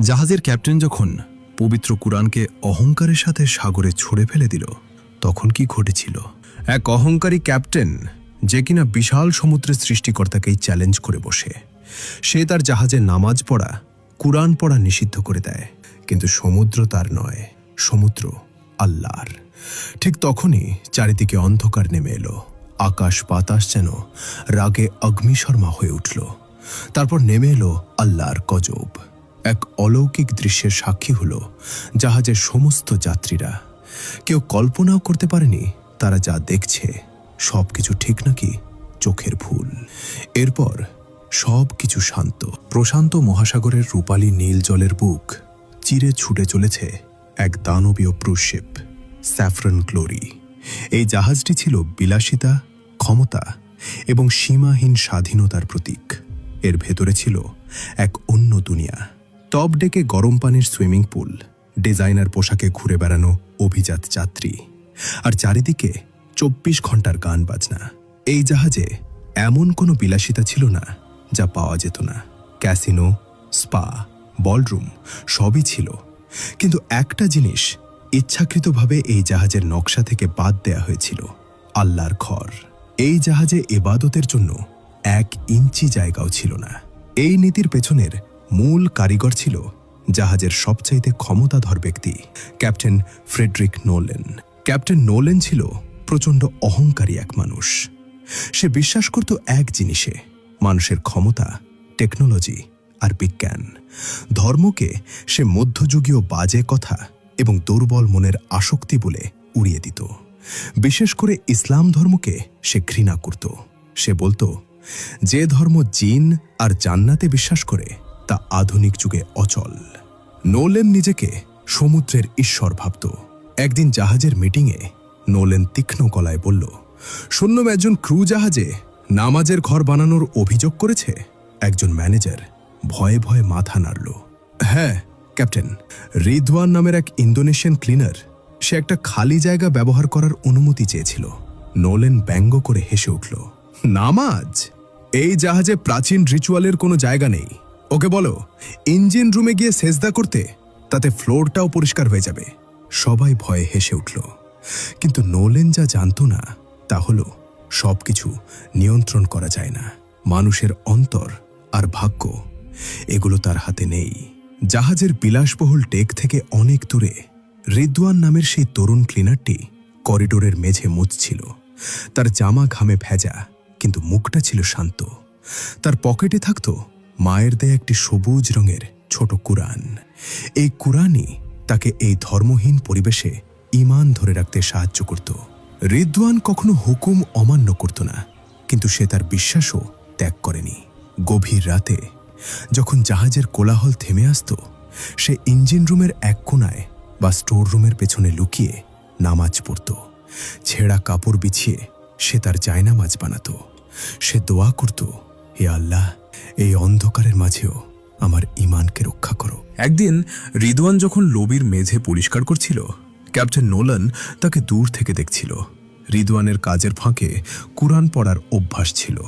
জাহাজের ক্যাপ্টেন যখন পবিত্র কুরআনকে অহংকারের সাথে সাগরে ছুড়ে ফেলে দিল, তখন কি ঘটেছিল? এক অহংকারী ক্যাপ্টেন যে কিনা বিশাল সমুদ্রের সৃষ্টিকর্তাকেই চ্যালেঞ্জ করে বসে। সে তার জাহাজে নামাজ পড়া, কুরআন পড়া নিষিদ্ধ করে দেয়। কিন্তু সমুদ্র তার নয়, সমুদ্র আল্লাহর। ঠিক তখনই চারিদিকে অন্ধকার নেমে এলো। আকাশ বাতাস যেন রাগে অগ্নিশর্মা হয়ে উঠল। তারপর নেমে এলো আল্লাহর গজব। এক অলৌকিক দৃশ্যের সাক্ষী হল জাহাজের সমস্ত যাত্রীরা। কেউ কল্পনাও করতে পারেনি তারা যা দেখছে সব কিছু ঠিক নাকি চোখের ভুল। এরপর সব কিছু শান্ত। প্রশান্ত মহাসাগরের রূপালী নীল জলের বুক চিরে ছুটে চলেছে এক দানবীয় প্রুশিপ, স্যাফরন গ্লোরি। এই জাহাজটি ছিল বিলাসিতা, ক্ষমতা এবং সীমাহীন স্বাধীনতার প্রতীক। এর ভেতরে ছিল এক অন্য দুনিয়া। টপ ডেকে গরম পানির সুইমিং পুল, ডিজাইনার পোশাকে ঘুরে বেড়ানো অভিজাত যাত্রী। আর চারিদিকে চব্বিশ ঘণ্টার গান বাজনা। এই জাহাজে এমন কোনো বিলাসিতা ছিল না যা পাওয়া যেত না। ক্যাসিনো, স্পা, বলরুম সবই ছিল। কিন্তু একটা জিনিস ইচ্ছাকৃতভাবে এই জাহাজের নকশা থেকে বাদ দেয়া হয়েছিল, আল্লাহর ঘর। এই জাহাজে এবাদতের জন্য এক ইঞ্চি জায়গাও ছিল না। এই নীতির পেছনের মূল কারিগর ছিল জাহাজের সবচাইতে ক্ষমতাধর ব্যক্তি, captain Frederick Nolan. Captain Nolan ছিল প্রচণ্ড অহংকারী এক মানুষ। সে বিশ্বাস করত এক জিনিসে, মানুষের ক্ষমতা, টেকনোলজি আর বিজ্ঞান। ধর্মকে সে মধ্যযুগীয় বাজে কথা এবং দুর্বল মনের আসক্তি বলে উড়িয়ে দিত। বিশেষ করে ইসলাম ধর্মকে সে ঘৃণা করত। সে বলতো, যে ধর্ম জিন আর জান্নাতে বিশ্বাস করে তা আধুনিক যুগে অচল। নোলেন নিজেকে সমুদ্রের ঈশ্বর ভাবত। একদিন জাহাজের মিটিংয়ে নোলেন তীক্ষ্ণ গলায় বলল, শুনলাম একজন ক্রু জাহাজে নামাজের ঘর বানানোর অভিযোগ করেছে? একজন ম্যানেজার ভয়ে ভয়ে মাথা নাড়ল হ্যাঁ ক্যাপ্টেন। রিদওয়ান নামের এক ইন্দোনেশিয়ান ক্লিনার, সে একটা খালি জায়গা ব্যবহার করার অনুমতি চেয়েছিল। নোলেন ব্যঙ্গ করে হেসে উঠল, নামাজ? এই জাহাজে প্রাচীন রিচুয়ালের কোনো জায়গা নেই। ওকে বলো, ইঞ্জিন রুমে গিয়ে সেজদা করতে তাতে ফ্লোরটাও পরিষ্কার হয়ে যাবে। সবাই ভয়ে হেসে উঠল। কিন্তু নোলেন যা জানতো না, তা হলো সবকিছু নিয়ন্ত্রণ করা যায় না। মানুষের অন্তর আর ভাগ্য, এগুলো তার হাতে নেই। জাহাজের বিলাসবহুল টেক থেকে অনেক দূরে রিদওয়ান নামের সেই তরুণ ক্লিনারটি করিডোরের মেঝে মুছছিল তার জামা ঘামে ভেজা, কিন্তু মুখটা ছিল শান্ত। তার পকেটে থাকত মায়ের দেয়া একটি সবুজ রঙের ছোট কুরআন। এই কুরআনই তাকে এই ধর্মহীন পরিবেশে ঈমান ধরে রাখতে সাহায্য করত। রিদওয়ান কখনো হুকুম অমান্য করত না, কিন্তু সে তার বিশ্বাসও ত্যাগ করেনি। গভীর রাতে যখন জাহাজের কোলাহল থেমে আসত, সে ইঞ্জিন রুমের এক কোনায় বা স্টোর রুমের পেছনে লুকিয়ে নামাজ পড়ত। ছেঁড়া কাপড় বিছিয়ে সে তার জায়নামাজ বানাত। সে দোয়া করত, হে আল্লাহ এই অন্ধকারের মাঝেও আমার ইমানকে রক্ষা করো। একদিন রিদওয়ান যখন লবির মেঝে পরিষ্কার করছিল, ক্যাপ্টেন নোলান তাকে দূর থেকে দেখছিল। রিদওয়ানের কাজের ফাঁকে কুরআন পড়ার অভ্যাস ছিল।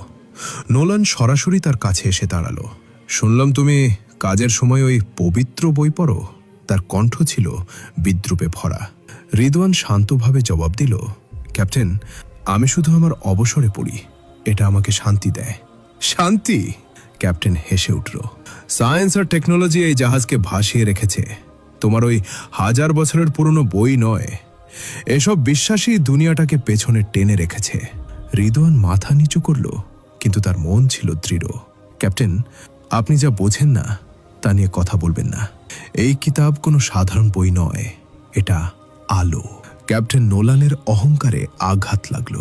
নোলান সরাসরি তার কাছে এসে দাঁড়াল। শুনলাম তুমি কাজের সময় ওই পবিত্র বই পড়ো? তার কণ্ঠ ছিল বিদ্রুপে ভরা। রিদওয়ান শান্তভাবে জবাব দিল, ক্যাপ্টেন, আমি শুধু আমার অবসরে পড়ি। এটা আমাকে শান্তি দেয়। শান্তি? ক্যাপ্টেন হেসে উঠল। সায়েন্স আর টেকনোলজি এই জাহাজকে ভাসিয়ে রেখেছে। তোমার ওই হাজার বছরের পুরনো বই নয়। এসব বিশ্বাসই দুনিয়াটাকে পেছনে টেনে রেখেছে। রিদওয়ান মাথা নিচু করল, কিন্তু তার মন ছিল দৃঢ়। ক্যাপ্টেন, আপনি যা বোঝেন না, তা নিয়ে কথা বলবেন না। এই কিতাব কোনো সাধারণ বই নয়, এটা আলো। ক্যাপ্টেন নোলানের অহংকারে আঘাত লাগল।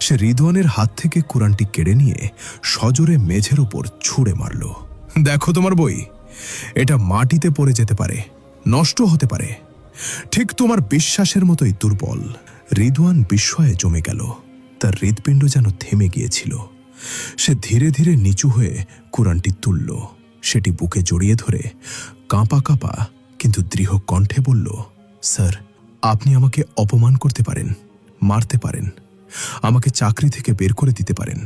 সে রিদওয়ানের হাত থেকে কোরআনটি কেড়ে নিয়ে সজোরে মেঝের ওপর ছুঁড়ে মারল। দেখো তোমার বই। এটা মাটিতে পড়ে যেতে পারে, নষ্ট হতে পারে। ঠিক তোমার বিশ্বাসের মতোই দুর্বল। রিদওয়ান বিস্ময়ে জমে গেল। তার হৃৎপিণ্ড যেন থেমে গিয়েছিল। সে ধীরে ধীরে নিচু হয়ে কোরআনটি তুলল। সেটি বুকে জড়িয়ে ধরে কাঁপা কাঁপা কিন্তু দৃঢ় কণ্ঠে বলল, স্যার, আপনি আমাকে অপমান করতে পারেন, মারতে পারেন। আমাকে চাকরি থেকে বের করে দিতে পারেন,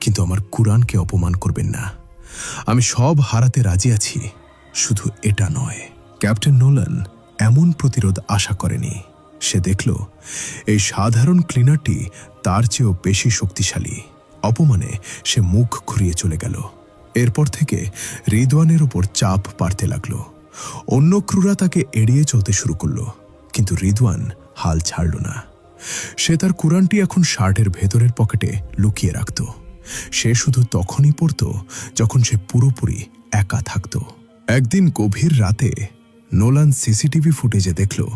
কিন্তু আমার কুরআনকে অপমান করবেন না। আমি সব হারাতে রাজি আছি, শুধু এটা নয়। ক্যাপ্টেন নোলান এমন প্রতিরোধ আশা করেনি। সে দেখল, এই সাধারণ ক্লিনারটি তার চেয়েও বেশি শক্তিশালী। অপমানে সে মুখ ঘুরিয়ে চলে গেল। এরপর থেকে রিদওয়ানের ওপর চাপ বাড়তে লাগল। অন্য ক্রুরা তাকে এড়িয়ে চলতে শুরু করল, কিন্তু রিদওয়ান হাল ছাড়ল না। সে তার কুরআনটি এখন শার্টের ভেতরের পকেটে লুকিয়ে রাখত। সে শুধু তখনই পড়ত যখন সে পুরোপুরি একা থাকত। একদিন গভীর রাতে নোলান সিসিটিভি ফুটেজে দেখল,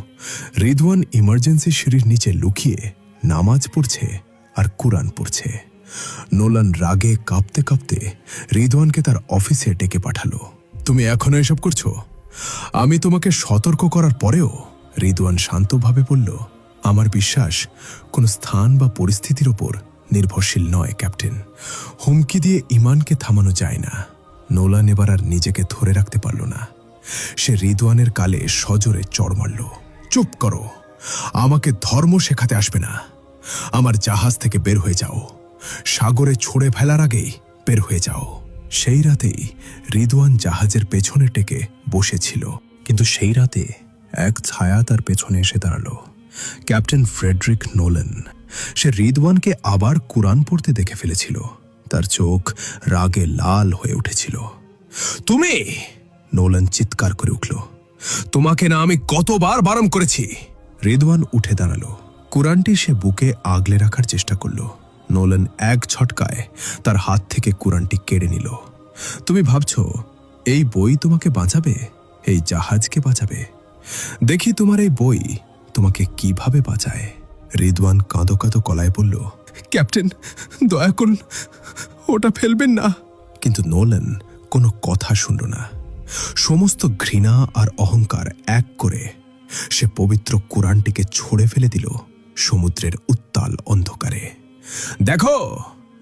রিদওয়ান ইমার্জেন্সি সিঁড়ির নিচে লুকিয়ে নামাজ পড়ছে আর কুরআন পড়ছে। নোলান রাগে কাঁপতে কাঁপতে রিদওয়ানকে তার অফিসে ডেকে পাঠালো। তুমি এখনও এসব করছ? আমি তোমাকে সতর্ক করার পরেও? রিদওয়ান শান্তভাবে বলল আমার বিশ্বাস, কোনো স্থান বা পরিস্থিতির ওপর নির্ভরশীল নয়, ক্যাপ্টেন। হুমকি দিয়ে ইমানকে থামানো যায় না। নোলান এবার আর নিজেকে ধরে রাখতে পারল না। সে রিদওয়ানের কালে সজোরে চড় মারল। চুপ করো। আমাকে ধর্ম শেখাতে আসবে না। আমার জাহাজ থেকে বের হয়ে যাও। সাগরে ছুঁড়ে ফেলার আগেই বের হয়ে যাও। সেই রাতেই রিদওয়ান জাহাজের পেছনে টেকে বসেছিল। কিন্তু সেই রাতে এক ছায়া তার পেছনে এসে দাঁড়াল। Captain Frederick নোলেন। সে রিদওয়ানকে আবার কুরআন পড়তে দেখে ফেলেছিল। তার চোখ রাগে লাল হয়ে উঠেছিল। তুমি? নোলেন চিৎকার করে উঠল। তোমাকে না আমি কতবার বারণ করেছি? রিদওয়ান উঠে দাঁড়াল। কুরআনটি সে বুকে আগলে রাখার চেষ্টা করল। নোলেন এক ছটকায় তার হাত থেকে কুরআনটি কেড়ে নিল। তুমি ভাবছ, এই বই তোমাকে বাঁচাবে? এই জাহাজকে বাঁচাবে? দেখি তোমার এই বই তোমাকে কীভাবে বাঁচায়? রিদওয়ান কাঁদো কাঁদো কলায় বলল, ক্যাপ্টেন, দয়া করুন, ওটা ফেলবেন না। কিন্তু নোলেন কোনো কথা শুনল না। সমস্ত ঘৃণা আর অহংকার এক করে সে পবিত্র কোরআনটিকে ছড়ে ফেলে দিল সমুদ্রের উত্তাল অন্ধকারে। দেখো,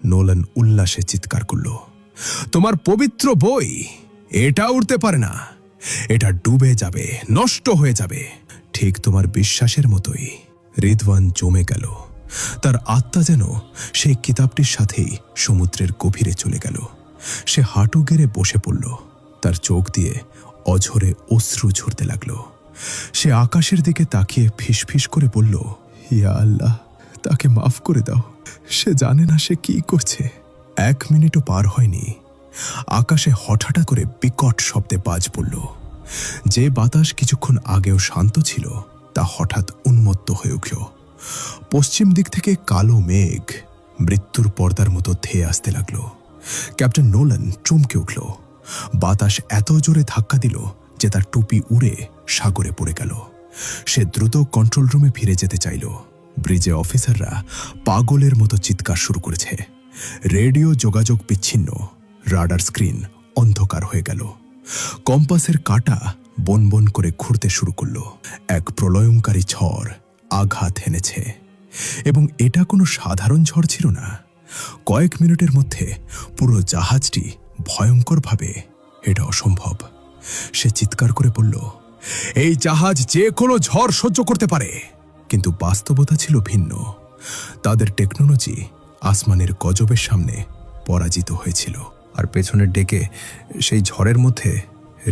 নোলেন উল্লাসে চিৎকার করল, তোমার পবিত্র বই, এটা উড়তে পারে না। এটা ডুবে যাবে, নষ্ট হয়ে যাবে। ঠিক তোমার বিশ্বাসের মতোই। রিদওয়ান জমে গেল। তার আত্মা যেন সেই কিতাবটির সাথেই সমুদ্রের গভীরে চলে গেল। সে হাঁটু গেড়ে বসে পড়ল। তার চোখ দিয়ে অঝরে অশ্রু ঝরতে লাগল। সে আকাশের দিকে তাকিয়ে ফিসফিস করে বলল, ইয়া আল্লাহ, তাকে মাফ করে দাও। সে জানে না সে কি করছে। এক মিনিটও পার হয়নি। আকাশে হঠাৎ করে বিকট শব্দে বাজ পড়ল। যে বাতাস কিছুক্ষণ আগেও শান্ত ছিল, তা হঠাৎ উন্মত্ত হয়ে উঠল। পশ্চিম দিক থেকে কালো মেঘ মৃত্যুর পর্দার মতো ধেয়ে আসতে লাগল। ক্যাপ্টেন নোলান চমকে উঠল। বাতাস এত জোরে ধাক্কা দিল যে তার টুপি উড়ে সাগরে পড়ে গেল। সে দ্রুত কন্ট্রোল রুমে ফিরে যেতে চাইল। ব্রিজে অফিসাররা পাগলের মতো চিৎকার শুরু করেছে। রেডিও যোগাযোগ বিচ্ছিন্ন। রাডার স্ক্রিন অন্ধকার হয়ে গেল। কম্পাসের কাঁটা বন বন করে ঘুরতে শুরু করল। এক প্রলয়ঙ্কারী ঝড় আঘাত হেনেছে। এবং এটা কোনো সাধারণ ঝড় ছিল না। কয়েক মিনিটের মধ্যে পুরো জাহাজটি ভয়ঙ্করভাবে এটা অসম্ভব। সে চিৎকার করে বলল, এই জাহাজ যে কোনো ঝড় সহ্য করতে পারে। কিন্তু বাস্তবতা ছিল ভিন্ন। তাদের টেকনোলজি আসমানের গজবের সামনে পরাজিত হয়েছিল। আর পেছনের ডেকে সেই ঝড়ের মধ্যে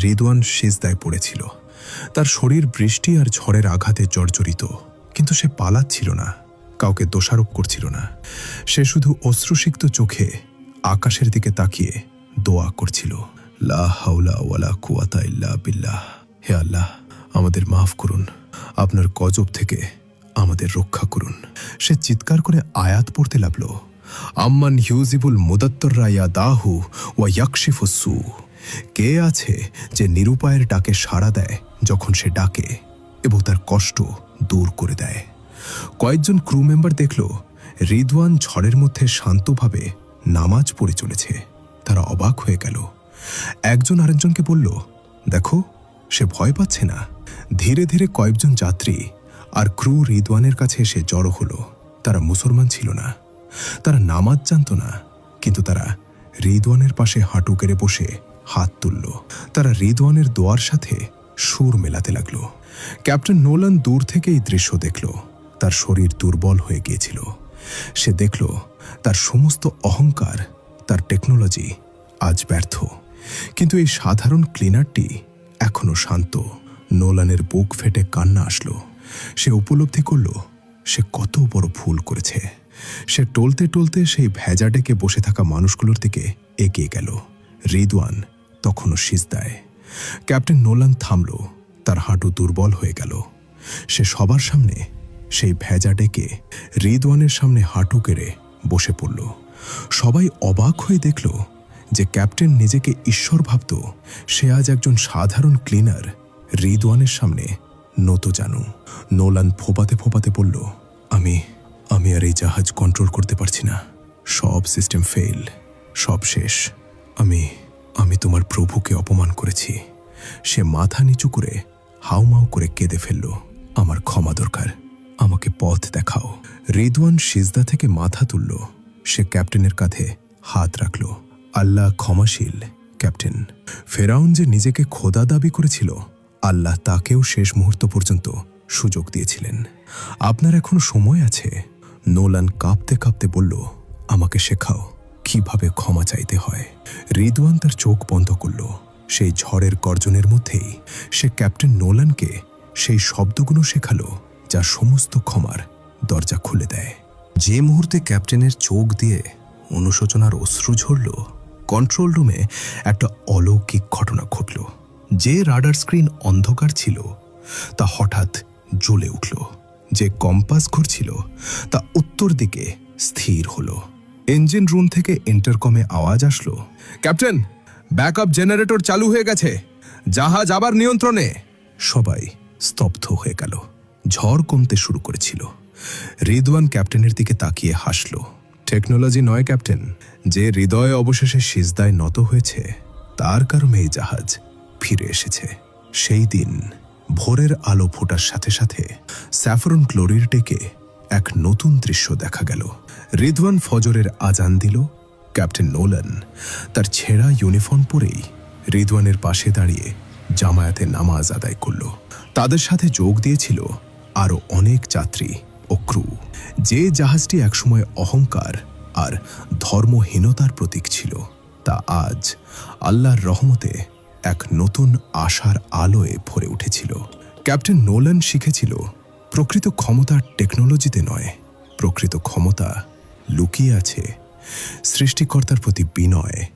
রিদওয়ান সিজদায় পড়েছিল। তার শরীর বৃষ্টি আর ঝড়ের আঘাতে জর্জরিত, কিন্তু সে পালাচ্ছিল না, কাউকে দোষারোপ করছিল না। সে শুধু অশ্রুসিক্ত চোখে আকাশের দিকে তাকিয়ে দোয়া করছিল। লা বিল্লাহ, হে আল্লাহ, আমাদের মাফ করুন, আপনার গজব থেকে আমাদের রক্ষা করুন। সে চিৎকার করে আয়াত পড়তে লাগল। আম্মান হিউজিবুল মুদাত্তর রায়া দাহু ওয়া ইয়াকশিফুসু কে আছে যে নিরুপায়ের ডাকে সাড়া দেয় যখন সে ডাকে এবং তার কষ্ট দূর করে দেয়? কয়েকজন ক্রু মেম্বার দেখল, রিদওয়ান ঝড়ের মধ্যে শান্তভাবে নামাজ পড়ে চলেছে। তারা অবাক হয়ে গেল। একজন আরেকজনকে বলল, দেখো, সে ভয় পাচ্ছে না। ধীরে ধীরে কয়েকজন যাত্রী আর ক্রু রিদওয়ানের কাছে এসে জড়ো হলো। তারা মুসলমান ছিল না। তারা নামাজ জানত না, কিন্তু তারা রিদওয়ানের পাশে হাঁটু কেড়ে বসে হাত তুলল। তারা রিদওয়ানের দোয়ার সাথে সুর মেলাতে লাগল। ক্যাপ্টেন নোলান দূর থেকে এই দৃশ্য দেখল। তার শরীর দুর্বল হয়ে গিয়েছিল। সে দেখল, তার সমস্ত অহংকার, তার টেকনোলজি আজ ব্যর্থ। কিন্তু এই সাধারণ ক্লিনারটি এখনও শান্ত। নোলানের বুক ফেটে কান্না আসলো। সে উপলব্ধি করল, সে কত বড় ভুল করেছে। সে টলতে টলতে সেই ভেজা ডেকে বসে থাকা মানুষগুলোর দিকে এগিয়ে গেল। রিদওয়ান তখনও সিজদায়। ক্যাপ্টেন নোলান থামল, তার হাঁটু দুর্বল হয়ে গেল। সে সবার সামনে সেই ভেজা ডেকে রিদওয়ানের সামনে হাঁটু কেড়ে বসে পড়ল। সবাই অবাক হয়ে দেখল যে ক্যাপ্টেন নিজেকে ঈশ্বর ভাবত, সে আজ একজন সাধারণ ক্লিনার রিদওয়ানের সামনে নত জানু। নোলান ফোপাতে ফোপাতে বলল, আমি আমি আর এই জাহাজ কন্ট্রোল করতে পারছি না। সব সিস্টেম ফেল সব শেষ। আমি আমি তোমার প্রভুকে অপমান করেছি। সে মাথা নিচু করে হাউমাউ করে কেঁদে ফেলল। আমার ক্ষমা দরকার। আমাকে পথ দেখাও। রিদওয়ান সিজদা থেকে মাথা তুলল। সে ক্যাপ্টেনের কাঁধে হাত রাখল। আল্লাহ ক্ষমাশীল ক্যাপ্টেন। ফেরাউন যে নিজেকে খোদা দাবি করেছিল, আল্লাহ তাকেও শেষ মুহূর্ত পর্যন্ত সুযোগ দিয়েছিলেন। আপনার এখনও সময় আছে। নোলান কাঁপতে কাঁপতে বলল, আমাকে শেখাও কীভাবে ক্ষমা চাইতে হয়। রিদওয়ান তার চোখ বন্ধ করল। সেই ঝড়ের গর্জনের মধ্যেই সে ক্যাপ্টেন নোলানকে সেই শব্দগুলো শেখালো, যা সমস্ত ক্ষমার দরজা খুলে দেয়। যে মুহূর্তে ক্যাপ্টেনের চোখ দিয়ে অনুশোচনার অশ্রু ঝরল, কন্ট্রোল রুমে একটা অলৌকিক ঘটনা ঘটল। যে রাডার স্ক্রিন অন্ধকার ছিল, তা হঠাৎ জ্বলে উঠল। যে কম্পাস ঘুরছিল তা উত্তর দিকে স্থির হলো। ইঞ্জিন রুম থেকে ইন্টারকমে আওয়াজ আসলো, ক্যাপ্টেন, ব্যাকআপ জেনারেটর চালু হয়ে গেছে। জাহাজ আবার নিয়ন্ত্রণে। সবাই স্তব্ধ হয়ে গেল। ঝড় কমতে শুরু করেছিল। রিদওয়ান ক্যাপ্টেনের দিকে তাকিয়ে হাসল। টেকনোলজি নয়, ক্যাপ্টেন। যে হৃদয় অবশেষে সিজদায় নত হয়েছে, তার কারণে এই জাহাজ ফিরে এসেছে। সেই দিন ভোরের আলো ফোটার সাথে সাথে স্যাফরন ক্লোরির ডেকে এক নতুন দৃশ্য দেখা গেল। রিদওয়ান ফজরের আজান দিল, ক্যাপ্টেন নোলান তার ছেঁড়া ইউনিফর্ম পরেই রিদওয়ানের পাশে দাঁড়িয়ে জামায়াতে নামাজ আদায় করল। তাদের সাথে যোগ দিয়েছিল আরও অনেক যাত্রী ও ক্রু। যে জাহাজটি একসময় অহংকার আর ধর্মহীনতার প্রতীক ছিল, তা আজ আল্লাহর রহমতে এক নতুন আশার আলোয় ভরে উঠেছিল। ক্যাপ্টেন নোলান শিখেছিল, প্রকৃত ক্ষমতা টেকনোলজিতে নয়, প্রকৃত ক্ষমতা লুকিয়ে আছে। সৃষ্টিকর্তার প্রতি বিনয়